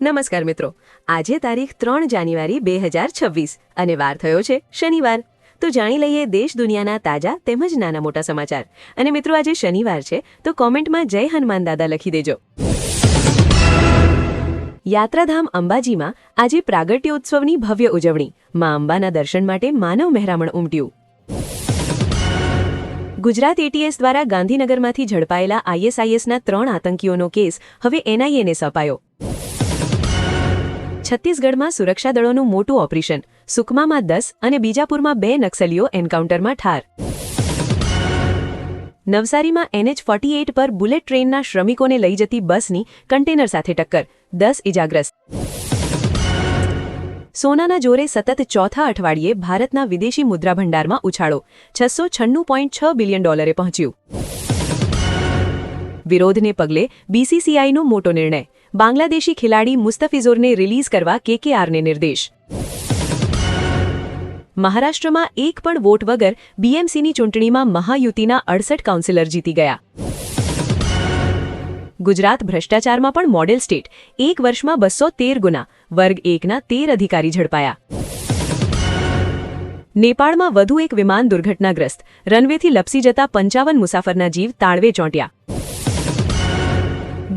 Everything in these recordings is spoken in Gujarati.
નમસ્કાર મિત્રો. આજે તારીખ ત્રણ જાન્યુઆરી બે હજાર છવ્વીસ અને વાર થયો છે શનિવાર. તો જાણી લઈએ દેશ દુનિયાના તાજા તેમજ નાના મોટા સમાચાર. અને મિત્રો, આજે શનિવાર છે, તો કોમેન્ટમાં જય હનુમાન દાદા લખી દેજો. યાત્રાધામ અંબાજીમાં આજે પ્રાગટ્યોત્સવની ભવ્ય ઉજવણી. મા અંબાના દર્શન માટે માનવ મહેરામણ ઉમટ્યું. ગુજરાત એટીએસ દ્વારા ગાંધીનગરમાંથી ઝડપાયેલા આઈએસઆઈએસના ત્રણ આતંકીઓનો કેસ હવે એનઆઈએને સોંપાયો. છત્તીસગઢમાં સુરક્ષા દળોનું મોટું ઓપરેશન, સુકમામાં દસ અને બીજાપુરમાં બે નક્સલીઓ એન્કાઉન્ટરમાં ઠાર. નવસારીમાં એનએચ ફોર્ટી એઇટ પર બુલેટ ટ્રેનના શ્રમિકોને લઈ જતી બસની કન્ટેનર સાથે ટક્કર, દસ ઇજાગ્રસ્ત. સોનાના જોરે સતત ચોથા અઠવાડિયે ભારતના વિદેશી મુદ્રા ભંડારમાં ઉછાળો, છસો છન્નું પોઈન્ટ છ બિલિયન ડોલરે પહોંચ્યું. વિરોધને પગલે બીસીસીઆઈનો મોટો નિર્ણય બાંગ્લાદેશી ખેલાડી મુસ્તફિઝોરને રિલીઝ કરવા કેકેઆરને નિર્દેશ મહારાષ્ટ્રમાં એક પણ વોટ વગર બીએમસીની ચૂંટણીમાં મહાયુતિના અડસઠ કાઉન્સિલર જીતી ગયા ગુજરાત ભ્રષ્ટાચારમાં પણ મોડેલ સ્ટેટ એક વર્ષમાં બસો તેર ગુના વર્ગ એકના તેર અધિકારી ઝડપાયા નેપાળમાં વધુ એક વિમાન દુર્ઘટનાગ્રસ્ત રનવેથી લપસી જતા પંચાવન મુસાફરના જીવ તાળવે ચોંટ્યા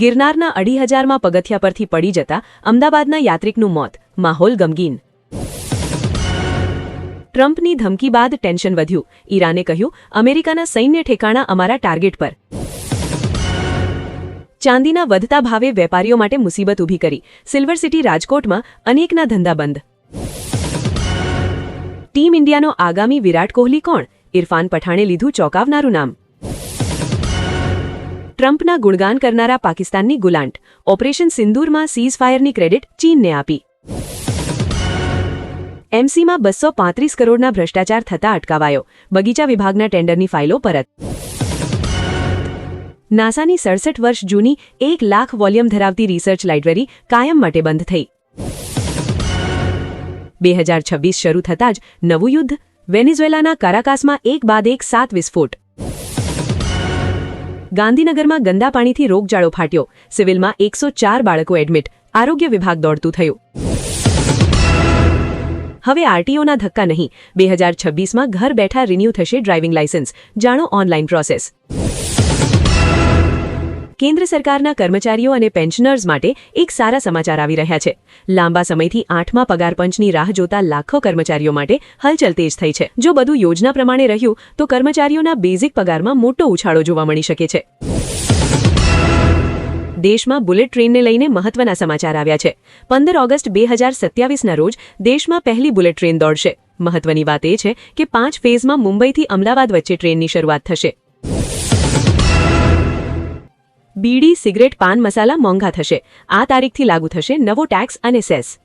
ગિરનારના અઢી હજારમાં પગથિયા પરથી પડી જતા અમદાવાદના યાત્રિકનું મોત, માહોલ ગમગીન. ટ્રમ્પની ધમકી બાદ ટેન્શન વધ્યું. ઈરાને કહ્યું, અમેરિકાના સૈન્ય ઠેકાણા અમારા ટાર્ગેટ પર. ચાંદીના વધતા ભાવે વેપારીઓ માટે મુસીબત ઊભી કરી. સિલ્વર સિટી રાજકોટમાં અનેકના ધંધા બંધ. ટીમ ઇન્ડિયાનો આગામી વિરાટ કોહલી કોણ? ઇરફાન પઠાણે લીધું ચોંકાવનારું નામ. ટ્રમ્પના ગુણગાન કરનારા પાકિસ્તાનની ગુલાંટ ઓપરેશન સિંદૂરમાં સીઝ ફાયરની ક્રેડિટ ચીનને આપી. એમસીમાં બસો પાંત્રીસ કરોડના ભ્રષ્ટાચાર થતા અટકાવાયો. બગીચા વિભાગના ટેન્ડરની ફાઇલો પરત. નાસાની સડસઠ વર્ષ જૂની એક લાખ વોલ્યુમ ધરાવતી રિસર્ચ લાઇબ્રેરી કાયમ માટે બંધ થઈ. બે હજાર છવ્વીસ શરૂ થતાં જ નવું યુદ્ધ વેનેઝુએલાના કારાકાસમાં એક બાદ એક સાત વિસ્ફોટ. ગાંધીનગરમાં ગંદા પાણીથી રોગચાળો ફાટ્યો. સિવિલમાં એકસો બાળકો એડમિટ. આરોગ્ય વિભાગ દોડતું થયું. હવે આરટીઓના ધક્કા નહીં. બે હજાર છવ્વીસમાં ઘર બેઠા રિન્યૂ થશે ડ્રાઇવિંગ લાયસન્સ જાણો ઓનલાઈન પ્રોસેસ. કેન્દ્ર સરકારના કર્મચારીઓ અને પેન્શનર્સ માટે એક સારા સમાચાર આવી રહ્યા છે. લાંબા સમયથી આઠમા પગાર પંચની રાહ જોતા લાખો કર્મચારીઓ માટે હલચલ તેજ થઈ છે. જો બધું યોજના પ્રમાણે રહ્યું, તો કર્મચારીઓના બેઝિક પગારમાં મોટો ઉછાળો જોવા મળી શકે છે. દેશમાં બુલેટ ટ્રેનને લઈને મહત્વના સમાચાર આવ્યા છે. પંદર ઓગસ્ટ બે હજાર સત્યાવીસના રોજ દેશમાં પહેલી બુલેટ ટ્રેન દોડશે. મહત્વની વાત એ છે કે પાંચ ફેઝમાં મુંબઈથી અમદાવાદ વચ્ચે ટ્રેનની શરૂઆત થશે. બીડી સિગરેટ પાન મસાલા મોંઘા થશે. આ તારીખથી લાગુ થશે નવો ટેક્સ અને સેસ.